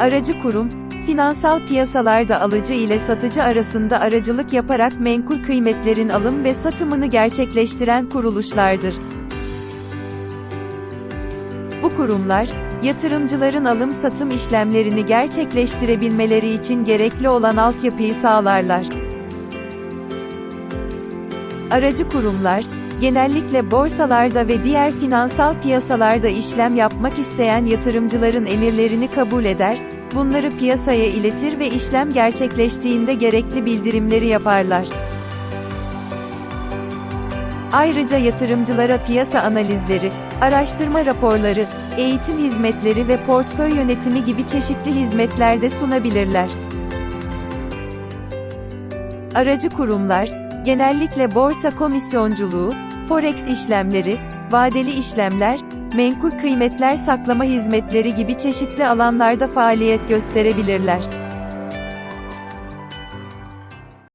Aracı kurum, finansal piyasalarda alıcı ile satıcı arasında aracılık yaparak menkul kıymetlerin alım ve satımını gerçekleştiren kuruluşlardır. Bu kurumlar, yatırımcıların alım-satım işlemlerini gerçekleştirebilmeleri için gerekli olan altyapıyı sağlarlar. Aracı kurumlar, genellikle borsalarda ve diğer finansal piyasalarda işlem yapmak isteyen yatırımcıların emirlerini kabul eder, bunları piyasaya iletir ve işlem gerçekleştiğinde gerekli bildirimleri yaparlar. Ayrıca yatırımcılara piyasa analizleri, araştırma raporları, eğitim hizmetleri ve portföy yönetimi gibi çeşitli hizmetler de sunabilirler. Aracı kurumlar, genellikle borsa komisyonculuğu, forex işlemleri, vadeli işlemler, menkul kıymetler saklama hizmetleri gibi çeşitli alanlarda faaliyet gösterebilirler.